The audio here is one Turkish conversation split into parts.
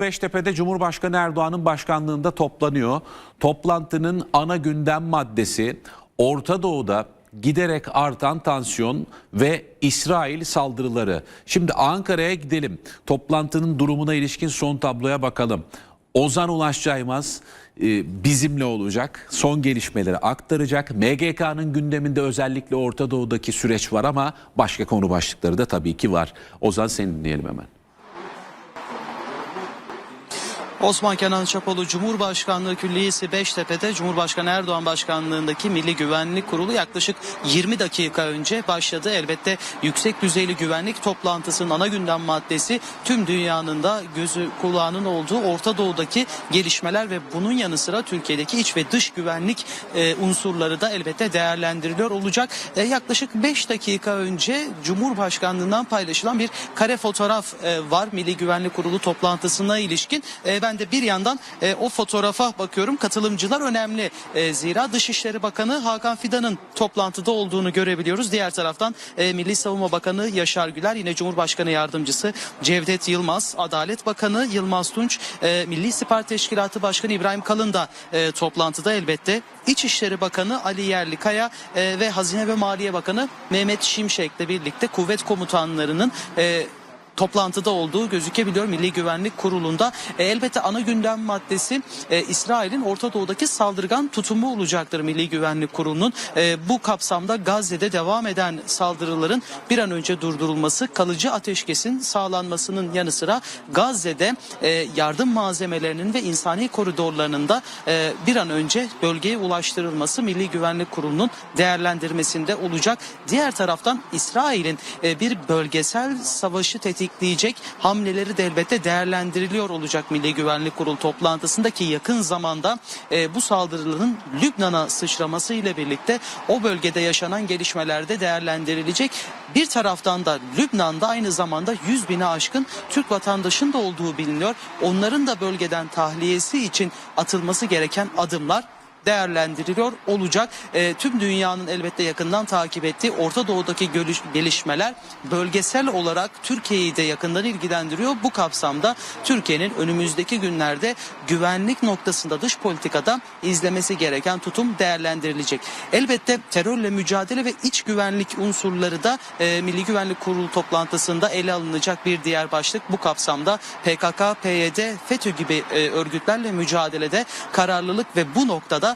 Beştepe'de Cumhurbaşkanı Erdoğan'ın başkanlığında toplanıyor. Toplantının ana gündem maddesi Orta Doğu'da giderek artan tansiyon ve İsrail saldırıları. Şimdi Ankara'ya gidelim. Toplantının durumuna ilişkin son tabloya bakalım. Ozan Ulaş Caymaz e, bizimle olacak. Son gelişmeleri aktaracak. MGK'nın gündeminde özellikle Orta Doğu'daki süreç var ama başka konu başlıkları da tabii ki var. Ozan seni dinleyelim hemen. Osman Kenan Çapalı Cumhurbaşkanlığı Külliyesi Beştepe'de Cumhurbaşkanı Erdoğan Başkanlığındaki Milli Güvenlik Kurulu yaklaşık 20 dakika önce başladı. Elbette yüksek düzeyli güvenlik toplantısının ana gündem maddesi tüm dünyanın da gözü kulağının olduğu Orta Doğu'daki gelişmeler ve bunun yanı sıra Türkiye'deki iç ve dış güvenlik e, unsurları da elbette değerlendiriliyor olacak. E, yaklaşık 5 dakika önce Cumhurbaşkanlığından paylaşılan bir kare fotoğraf e, var Milli Güvenlik Kurulu toplantısına ilişkin. E, ben de bir yandan e, o fotoğrafa bakıyorum. Katılımcılar önemli. E, zira Dışişleri Bakanı Hakan Fidan'ın toplantıda olduğunu görebiliyoruz. Diğer taraftan e, Milli Savunma Bakanı Yaşar Güler, yine Cumhurbaşkanı Yardımcısı Cevdet Yılmaz, Adalet Bakanı Yılmaz Tunç, e, Milli İstihbarat Teşkilatı Başkanı İbrahim Kalın da e, toplantıda elbette. İçişleri Bakanı Ali Yerlikaya e, ve Hazine ve Maliye Bakanı Mehmet Şimşek'le birlikte kuvvet komutanlarının e, toplantıda olduğu gözükebiliyor Milli Güvenlik Kurulu'nda. E, elbette ana gündem maddesi e, İsrail'in Orta Doğu'daki saldırgan tutumu olacaktır Milli Güvenlik Kurulu'nun. E, bu kapsamda Gazze'de devam eden saldırıların bir an önce durdurulması, kalıcı ateşkesin sağlanmasının yanı sıra Gazze'de e, yardım malzemelerinin ve insani koridorlarının da e, bir an önce bölgeye ulaştırılması Milli Güvenlik Kurulu'nun değerlendirmesinde olacak. Diğer taraftan İsrail'in e, bir bölgesel savaşı tetikleyecek hamleleri de elbette değerlendiriliyor olacak Milli Güvenlik Kurulu toplantısındaki yakın zamanda e, bu saldırıların Lübnan'a sıçraması ile birlikte o bölgede yaşanan gelişmelerde değerlendirilecek. Bir taraftan da Lübnan'da aynı zamanda 100 bine aşkın Türk vatandaşın da olduğu biliniyor. Onların da bölgeden tahliyesi için atılması gereken adımlar değerlendiriliyor olacak. E, tüm dünyanın elbette yakından takip ettiği Orta Doğu'daki gelişmeler bölgesel olarak Türkiye'yi de yakından ilgilendiriyor. Bu kapsamda Türkiye'nin önümüzdeki günlerde güvenlik noktasında dış politikada izlemesi gereken tutum değerlendirilecek. Elbette terörle mücadele ve iç güvenlik unsurları da e, Milli Güvenlik Kurulu toplantısında ele alınacak bir diğer başlık. Bu kapsamda PKK, PYD, FETÖ gibi e, örgütlerle mücadelede kararlılık ve bu noktada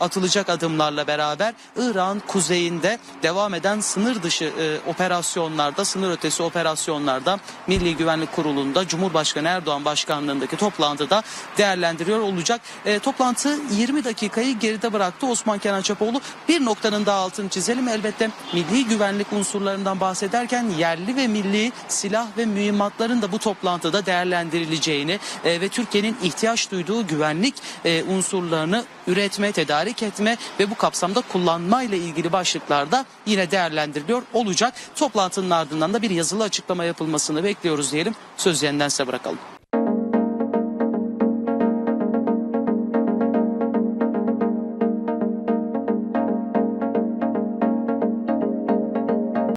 atılacak adımlarla beraber İran kuzeyinde devam eden sınır dışı e, operasyonlarda, sınır ötesi operasyonlarda Milli Güvenlik Kurulu'nda Cumhurbaşkanı Erdoğan başkanlığındaki toplantıda değerlendiriyor olacak. E, toplantı 20 dakikayı geride bıraktı Osman Kenan Çapoğlu. Bir noktanın daha altını çizelim. Elbette milli güvenlik unsurlarından bahsederken yerli ve milli silah ve mühimmatların da bu toplantıda değerlendirileceğini e, ve Türkiye'nin ihtiyaç duyduğu güvenlik e, unsurlarını üretme, tedarik etme ve bu kapsamda kullanma ile ilgili başlıklarda yine değerlendiriliyor olacak. Toplantının ardından da bir yazılı açıklama yapılmasını bekliyoruz diyelim. Söz yeniden size bırakalım.